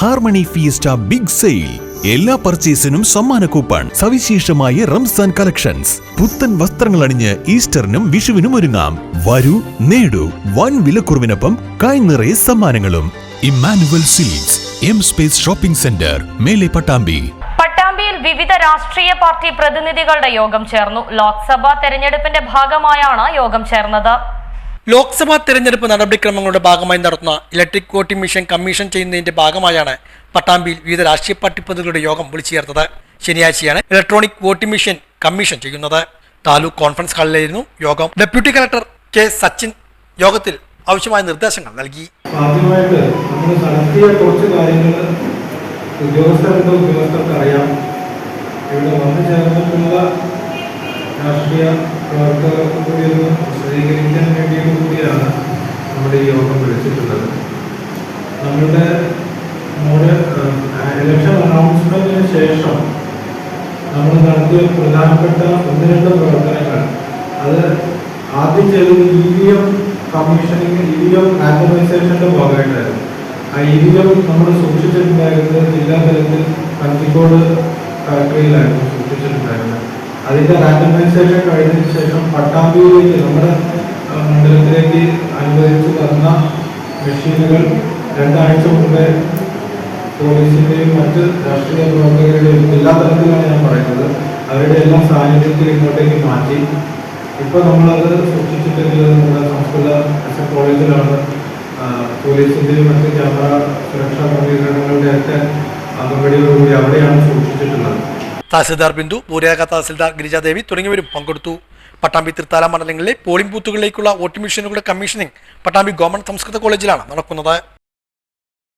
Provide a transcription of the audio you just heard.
Harmony fiesta big sale. എല്ലാ പർച്ചേസിനും സമ്മാന coupon സവിശേഷമായ റംസാൻ കളക്ഷൻസ്. പുത്തൻ വസ്ത്രങ്ങൾ അണിഞ്ഞ് ഈസ്റ്ററിനും വിഷുവിനും ഒരുങ്ങാം. വരൂ നേടൂ വൻ വിലക്കുറവിനൊപ്പം കായ് നിറയെ സമ്മാനങ്ങളും. Emmanuel Silks M Space shopping centre Mele Pattambi. പട്ടാമ്പിയിൽ വിവിധ രാഷ്ട്രീയ പാർട്ടി പ്രതിനിധികളുടെ യോഗം ചേർന്നു. ലോക്സഭാ തെരഞ്ഞെടുപ്പിന്റെ ഭാഗമായാണ് യോഗം ചേർന്നത്. ലോക്സഭാ തെരഞ്ഞെടുപ്പ് നടപടിക്രമങ്ങളുടെ ഭാഗമായി നടത്തുന്ന ഇലക്ട്രിക് വോട്ടിംഗ് മെഷീൻ കമ്മീഷൻ ചെയ്യുന്നതിന്റെ ഭാഗമായാണ് പട്ടാമ്പിയിൽ വിവിധ രാഷ്ട്രീയ പാർട്ടി പ്രതികളുടെ യോഗം വിളിച്ചു ചേർത്തത് ശനിയാഴ്ചയാണ് ഇലക്ട്രോണിക് വോട്ടിംഗ് മെഷീൻ കമ്മീഷൻ ചെയ്യുന്നത്. താലൂക്ക് കോൺഫറൻസ് ഹാളിലായിരുന്നു യോഗം. Deputy collector K. സച്ചിൻ യോഗത്തിൽ ആവശ്യമായ നിർദ്ദേശങ്ങൾ നൽകി. കുറച്ച് ഉദ്യോഗസ്ഥർക്ക് ഇവിടെ വന്നു ചേർന്നിട്ടുള്ള രാഷ്ട്രീയ പ്രവർത്തകർക്ക് കൂടി ഒന്ന് വിശദീകരിക്കാൻ വേണ്ടിയും കൂടിയാണ് നമ്മുടെ ഈ യോഗം വിളിച്ചിട്ടുള്ളത്. നമ്മളുടെ നമ്മുടെ ഇലക്ഷൻ അനൗൺസ്മെന്റിന് ശേഷം നമ്മൾ നടത്തിയ പ്രധാനപ്പെട്ട ഒന്ന് രണ്ട് പ്രവർത്തനങ്ങൾ. അത് ആദ്യം ചെയ്തത് E V M commissioning E V M റാൻഡമൈസേഷന്റെ ഭാഗമായിട്ടായിരുന്നു. ആ ഇ വി എം നമ്മൾ സൂക്ഷിച്ചിട്ടുണ്ടായിരുന്നത് ജില്ലാ തലത്തിൽ കഞ്ചിക്കോട് ഫാക്ടറിയിലായിരുന്നു അതിന്റെ റാൻഡമൈസേഷൻ കഴിഞ്ഞതിന് ശേഷം പട്ടാമ്പിയിലേക്ക് നമ്മുടെ മണ്ഡലത്തിലേക്ക് അനുവദിച്ചു തന്ന മെഷീനുകൾ രണ്ടാഴ്ച മുമ്പേ പോലീസിന്റെയും മറ്റ് രാഷ്ട്രീയ പ്രവർത്തകരുടെയും എല്ലാ തലത്തിലാണ് ഞാൻ പറയുന്നത്. അവരുടെ എല്ലാം സാന്നിധ്യത്തിൽ ഇങ്ങോട്ടേക്ക് മാറ്റി. ഇപ്പൊ നമ്മളത് സൂക്ഷിച്ചിട്ടുള്ളത് നമ്മുടെ സംസ്കൃത എസ് കോളേജിലാണ്. പോലീസിന്റെയും മറ്റ് ക്യാമറ സുരക്ഷാ ക്രമീകരണങ്ങളുടെ ഒക്കെ നടപടികളോടുകൂടി അവിടെയാണ് സൂക്ഷിച്ചിട്ടുള്ളത്. തഹസിൽദാർ ബിന്ദു ഭൂരേഖ തഹസിൽദാർ ഗിരിജാദേവി തുടങ്ങിയവരും പങ്കെടുത്തു. പട്ടാമ്പി തൃത്താല മണ്ഡലങ്ങളിലെ പോളിംഗ് ബൂത്തുകളിലേക്കുള്ള വോട്ടിംഗ് മെഷീനുകളുടെ കമ്മീഷനിങ് പട്ടാമ്പി ഗവൺമെന്റ് സംസ്കൃത കോളേജിലാണ് നടക്കുന്നത്.